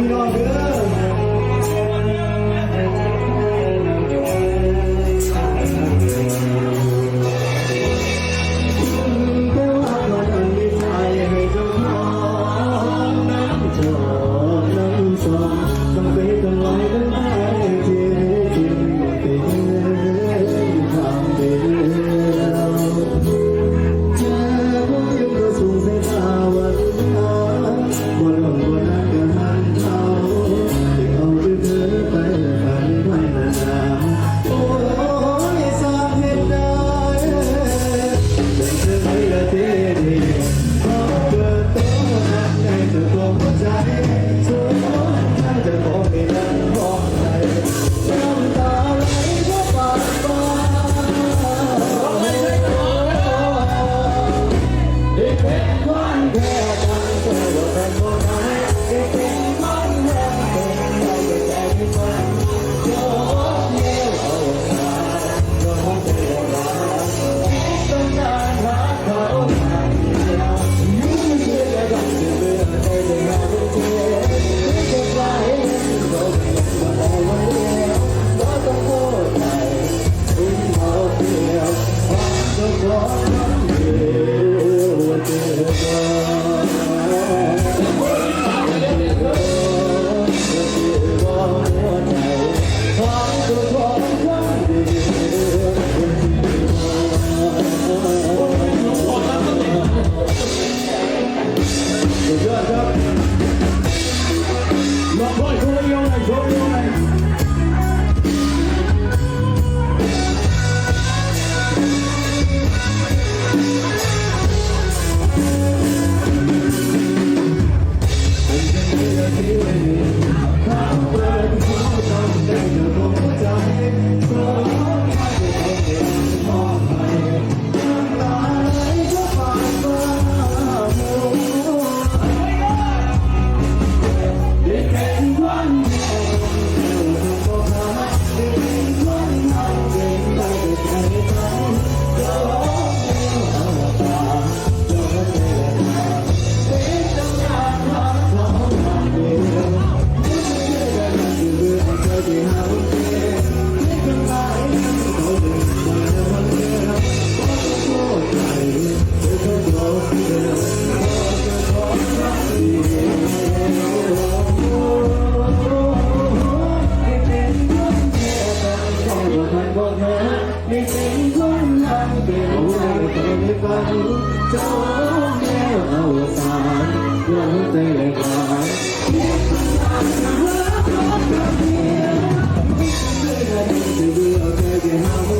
พี่น้องเด้อ for you. บอกเธอไม่เป็นคนนั้นเป็นใจเป็นฝันจบแล้วอวสานหลังใจและกายเพียงแต่เธอรักเพียงแต่เธอเอาใจไหา